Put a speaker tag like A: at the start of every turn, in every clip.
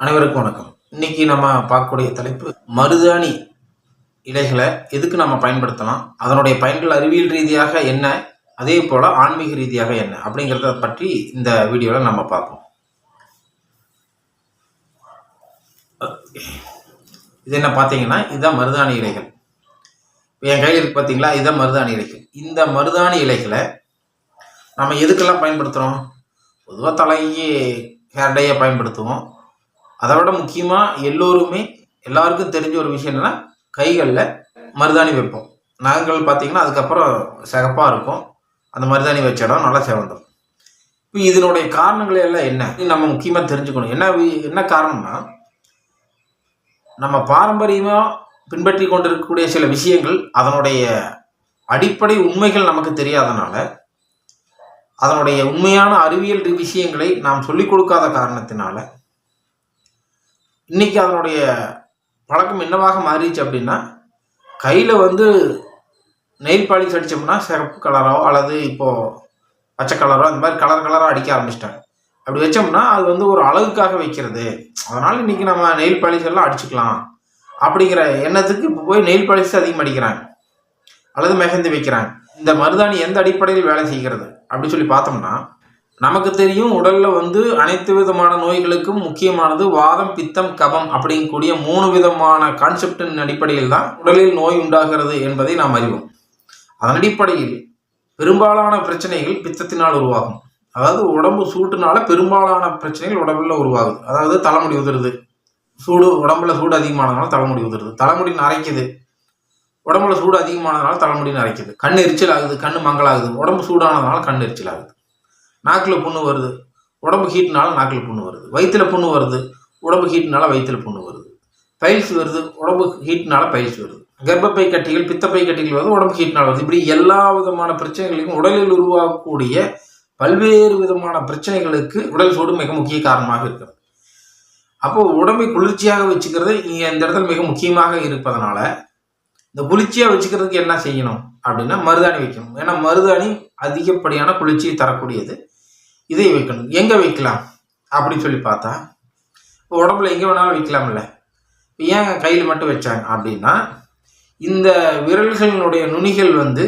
A: அனைவருக்கும் வணக்கம். இன்னைக்கு நம்ம பார்க்கக்கூடிய தலைப்பு மருதாணி இலைகளை எதுக்கு நம்ம பயன்படுத்தலாம்? அதனுடைய பயன்கள் அறிவியல் ரீதியாக என்ன? அதே போல் ஆன்மீக ரீதியாக என்ன? அப்படிங்கிறத பற்றி இந்த வீடியோவில் நம்ம பார்ப்போம். இது என்ன பார்த்தீங்கன்னா இதுதான் மருதாணி இலைகள். இப்போ என் கையில் இருக்கு பார்த்தீங்களா இதுதான் மருதாணி இலைகள். இந்த மருதாணி இலைகளை நம்ம எதுக்கெல்லாம் பயன்படுத்துகிறோம் பொதுவாக தலைக்கு ஹேர் டையை பயன்படுத்துவோம். அதை விட முக்கியமாக எல்லோருமே எல்லாருக்கும் தெரிஞ்ச ஒரு விஷயம் என்னென்னா கைகளில் மருதாணி வைப்போம். நகங்கள் பார்த்தீங்கன்னா அதுக்கப்புறம் சிகப்பாக இருக்கும். அந்த மருதாணி வச்ச இடம் நல்லா சிவந்தோம் இப்போ இதனுடைய காரணங்கள் எல்லாம் என்ன? இது நம்ம முக்கியமாக தெரிஞ்சுக்கணும். என்ன வி- என்ன காரணம்னா நம்ம பாரம்பரியமாக பின்பற்றி கொண்டிருக்கக்கூடிய சில விஷயங்கள் அதனுடைய அடிப்படை உண்மைகள் நமக்கு தெரியாதனால அதனுடைய உண்மையான அறிவியல் விஷயங்களை நாம் சொல்லிக் கொடுக்காத காரணத்தினால இன்னைக்கு அதனுடைய பழக்கம் என்னவாக மாறிடுச்சு அப்படின்னா கையில் வந்து நெயில் பாலிஷ் அடித்தோம்னா சிறப்பு கலரோ அல்லது இப்போது பச்சை கலரோ அந்த மாதிரி கலர் கலராக அடிக்க ஆரம்பிச்சிட்டாங்க. அப்படி வச்சோம்னா அது வந்து ஒரு அழகுக்காக வைக்கிறது. அதனால் இன்றைக்கி நம்ம நெயில் பாலிஷ் எல்லாம் அடிச்சுக்கலாம் அப்படிங்கிற எண்ணத்துக்கு இப்போ போய் நெயில் பாலிஷ் அதிகம் அடிக்கிறாங்க. அல்லது மெஹந்தி வைக்கிறாங்க. இந்த மருதாணி எந்த அடிப்படையில் வேலை செய்கிறது? அப்படின்னு சொல்லி பார்த்தோம்னா நமக்கு தெரியும் உடலில் வந்து அனைத்து விதமான நோய்களுக்கும் முக்கியமானது வாதம் பித்தம் கபம் அப்படிங்கக்கூடிய மூணு விதமான கான்செப்டின் அடிப்படையில் தான் உடலில் நோய் உண்டாகிறது என்பதை நாம் அறிவோம். அதன் அடிப்படையில் பெரும்பாலான பிரச்சனைகள் பித்தத்தினால் உருவாகும். அதாவது உடம்பு சூட்டுனால பெரும்பாலான பிரச்சனைகள் உடம்புல உருவாகுது. அதாவது தலைமுடி உதிருது. சூடு உடம்புல சூடு அதிகமானதுனால தலைமுடி உதிருது. தலைமுடி நரைக்குது. உடம்புல சூடு அதிகமானதுனால தலைமுடி நரைக்குது. கண் எரிச்சல் ஆகுது கண் மங்கலாகுது. உடம்பு சூடானதுனால கண் எரிச்சல் ஆகுது. நாக்கில் புண்ணு வருது. உடம்பு ஹீட்னால நாக்கில் புண்ணு வருது. வயிற்றுல புண்ணு வருது. உடம்பு ஹீட்னால வயிற்றுல புண்ணு வருது. பைல்ஸ் வருது. உடம்பு ஹீட்னால பைல்ஸ் வருது. கர்ப்பப்பை கட்டிகள் பித்தப்பை கட்டிகள் வருது. உடம்பு ஹீட்னால வருது. இப்படி எல்லா விதமான பிரச்சனைகளுக்கும் உடலில் உருவாகக்கூடிய பல்வேறு விதமான பிரச்சனைகளுக்கு உடல் சூடு மிக முக்கிய காரணமாக இருக்கிறது. அப்போ உடம்பை குளிர்ச்சியாக வச்சுக்கிறது இங்கே இந்த இடத்துல மிக முக்கியமாக இருப்பதனால இந்த குளிர்ச்சியாக வச்சுக்கிறதுக்கு என்ன செய்யணும்? அப்படின்னா மருதாணி வைக்கணும். ஏன்னா மருதாணி அதிகப்படியான குளிர்ச்சியை தரக்கூடியது. இதை வைக்கணும். எங்கே வைக்கலாம்? அப்படின்னு சொல்லி பார்த்தா இப்போ உடம்புல எங்கே வேணாலும் வைக்கலாம்ல. இப்போ ஏன் கையில் மட்டும் வச்சாங்க? அப்படின்னா இந்த விரல்களினுடைய நுனிகள் வந்து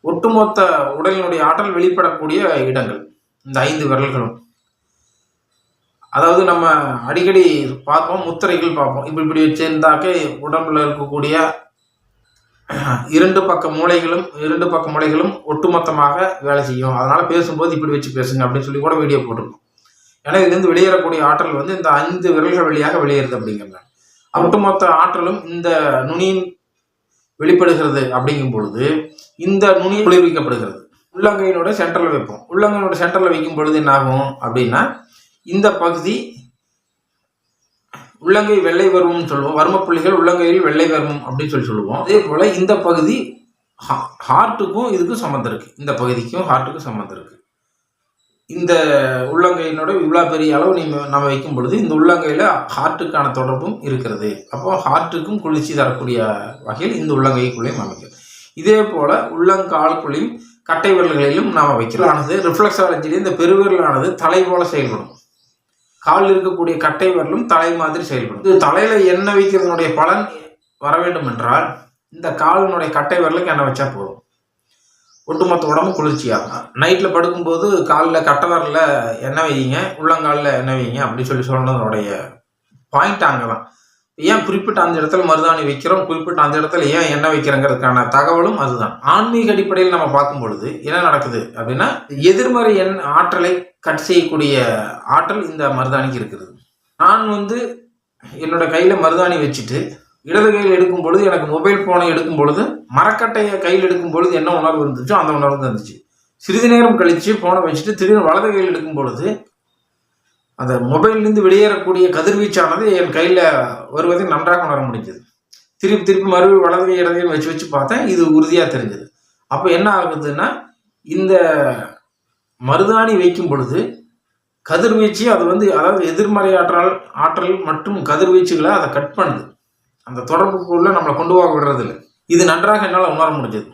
A: ஒட்டுமொத்த உடலினுடைய ஆற்றல் வெளிப்படக்கூடிய இடங்கள். இந்த ஐந்து விரல்களும். அதாவது நம்ம அடிக்கடி பார்ப்போம் முத்திரைகள் பார்ப்போம். இப்படி இப்படி வச்சிருந்தாக்க உடம்புல இருக்கக்கூடிய இரண்டு பக்க மூளைகளும் இரண்டு பக்க மூளைகளும் ஒட்டுமொத்தமாக வேலை செய்யும். அதனால் பேசும்போது இப்படி வச்சு பேசுங்க அப்படின்னு சொல்லி கூட வீடியோ போட்டிருக்கோம். ஏன்னா இதுலேருந்து வெளியேறக்கூடிய ஆற்றல் வந்து இந்த ஐந்து விரல்கள் வழியாக வெளியேறுது அப்படிங்கிறாங்க ஒட்டுமொத்த ஆற்றலும் இந்த நுனியின் வெளிப்படுகிறது அப்படிங்கும் பொழுது இந்த நுனி குளிர்விக்கப்படுகிறது. உள்ளங்கையினோட சென்டரில் வைப்போம். உள்ளங்கையினோட சென்டரில் வைக்கும் பொழுது என்ன ஆகும் அப்படின்னா இந்த பகுதி உள்ளங்கை வெள்ளை வருவம்னு சொல்லுவோம். வர்மப்புள்ளிகள் உள்ளங்கையில் வெள்ளை வர்மம் அப்படின்னு சொல்லி சொல்லுவோம். அதே போல் இந்த பகுதி ஹார்ட்டுக்கும் இதுக்கும் சம்மந்தம் இருக்குது இந்த பகுதிக்கும் ஹார்ட்டுக்கும் சம்மந்தம் இருக்குது இந்த உள்ளங்கையினோட இவ்வளோ பெரிய அளவு நீ நம்ம வைக்கும் பொழுது இந்த உள்ளங்கையில் ஹார்ட்டுக்கான தொடர்பும் இருக்கிறது. அப்போ ஹார்ட்டுக்கும் குளிர்ச்சி தரக்கூடிய வகையில் இந்த உள்ளங்கைக்குள்ளேயும் அமைக்கும் இதே போல் உள்ளங்காலுக்குள்ளேயும் கட்டை விரல்களிலும் நாம் வைக்கிறோம் ஆனது ரிஃப்ளெக்ஸாலஜியில் இந்த பெருவிரலானது தலை போல செயல்படும். காலில் இருக்கக்கூடிய கட்டை விரலும் தலை மாதிரி செயல்படும். இது தலையில் எண்ணெய் வைக்கிறதுனுடைய பலன் வர வேண்டும் என்றால் இந்த காலினுடைய கட்டை விரலுக்கு எண்ணெய் வச்சா போதும்? ஒட்டுமொத்த உடம்பு குளிர்ச்சியாகும். நைட்டில் படுக்கும்போது காலில் கட்டை வரல எண்ணெய் வைங்க உள்ளங்காலில் எண்ணெய் வைங்க அப்படின்னு சொல்லி சொன்னதனுடைய பாயிண்ட் அங்கே தான் ஏன் குறிப்பிட்ட அந்த இடத்துல மருதாணி வைக்கிறோம்? குறிப்பிட்ட அந்த இடத்துல ஏன் எண்ணெய் வைக்கிறோங்கிறதுக்கான தகவலும் அதுதான். ஆன்மீக அடிப்படையில் நம்ம பார்க்கும் பொழுது என்ன நடக்குது அப்படின்னா எதிர்மறை எண் ஆற்றலை கட் செய்யக்கூடிய ஆற்றல் இந்த மருதாணிக்கு இருக்கிறது நான் வந்து என்னோட கையில் மருதாணி வச்சுட்டு இடது கையில் எடுக்கும் பொழுது எனக்கு மொபைல் ஃபோனை எடுக்கும் பொழுது மரக்கட்டையை கையில் எடுக்கும் பொழுது என்ன உணர்வு இருந்துச்சோ அந்த உணர்வு இருந்துச்சு. சிறிது நேரம் கழித்து ஃபோனை வச்சுட்டு திடீர்னு வலது கையில் எடுக்கும் பொழுது அந்த மொபைல்லேருந்து வெளியேறக்கூடிய கதிர்வீச்சானது என் கையில் வருவதை நன்றாக உணர முடிஞ்சது. திருப்பி திருப்பி மறுபடியும் வலது இடதையும் வச்சு வச்சு பார்த்தேன் இது உறுதியாக தெரிஞ்சது. அப்போ என்ன ஆகுதுன்னா இந்த மருதாணி வைக்கும் பொழுது கதிர்வீச்சு அது வந்து அதாவது எதிர்மறை ஆற்றல் ஆற்றல் மற்றும் கதிர்வீச்சுகளை அதை கட் பண்ணுது. அந்த தொடர்புக்குள்ளே நம்மளை கொண்டு போக விடுறதில்ல. இது நன்றாக என்னால் உணர முடிஞ்சது.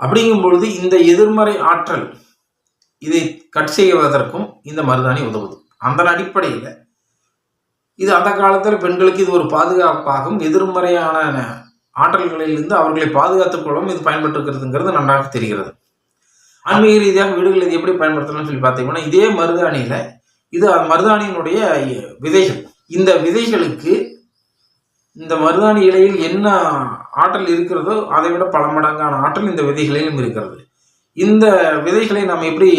A: அப்படிங்கும் பொழுது இந்த எதிர்மறை ஆற்றல் இதை கட் செய்வதற்கும் இந்த மருதாணி உதவுது. அந்த அடிப்படையில் இது அந்த காலத்தில் பெண்களுக்கு இது ஒரு பாதுகாப்பாகும் எதிர்மறையான ஆற்றல்களிலிருந்து அவர்களை பாதுகாத்துக் கொள்ளவும் இது பயன்பட்டுருக்கிறதுங்கிறது நன்றாக தெரிகிறது. ஆன்மீக ரீதியாக வீடுகள் இது எப்படி பயன்படுத்தலாம்னு சொல்லி பார்த்தீங்கன்னா இதே மருதாணியில் இது மருதாணியினுடைய விதைகள். இந்த விதைகளுக்கு இந்த மருதாணி இலையில் என்ன ஆற்றல் இருக்கிறதோ அதை விட பல மடங்கான ஆற்றல் இந்த விதைகளிலும் இருக்கிறது. இந்த விதைகளை நாம் எப்படி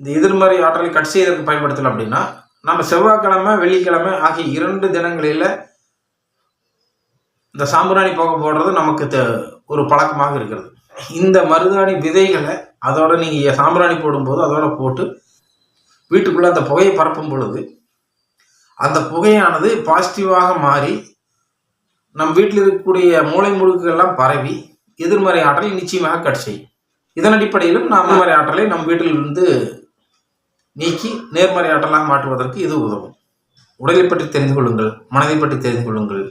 A: இந்த எதிர்மறை ஆற்றலை கட் செய்வதற்கு பயன்படுத்தலாம் அப்படின்னா நம்ம செவ்வாய்க்கிழமை வெள்ளிக்கிழமை ஆகிய இரண்டு தினங்களில் இந்த சாம்பிராணி புகை போடுறது நமக்கு ஒரு பழக்கமாக இருக்கிறது. இந்த மருதாணி விதைகளை அதோட நீங்கள் சாம்பிராணி போடும்போது அதோட போட்டு வீட்டுக்குள்ளே அந்த புகையை பரப்பும் பொழுது அந்த புகையானது பாசிட்டிவாக மாறி நம் வீட்டில் இருக்கக்கூடிய மூளை முழுக்கெல்லாம் பரவி எதிர்மறை ஆற்றலை நிச்சயமாக கட் செய்யும். இதன் அடிப்படையிலும் நாம் எதிர்மறை ஆற்றலை நம் வீட்டில் இருந்து நீக்கி நேர்மறை ஆற்றலாக மாற்றுவதற்கு இது உதவும். உடலை பற்றி தெரிந்து கொள்ளுங்கள் மனதை பற்றி தெரிந்து கொள்ளுங்கள்.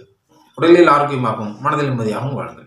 A: உடலில் ஆரோக்கியமாகவும் மனதில் நிம்மதியாகவும் வாழுங்கள்.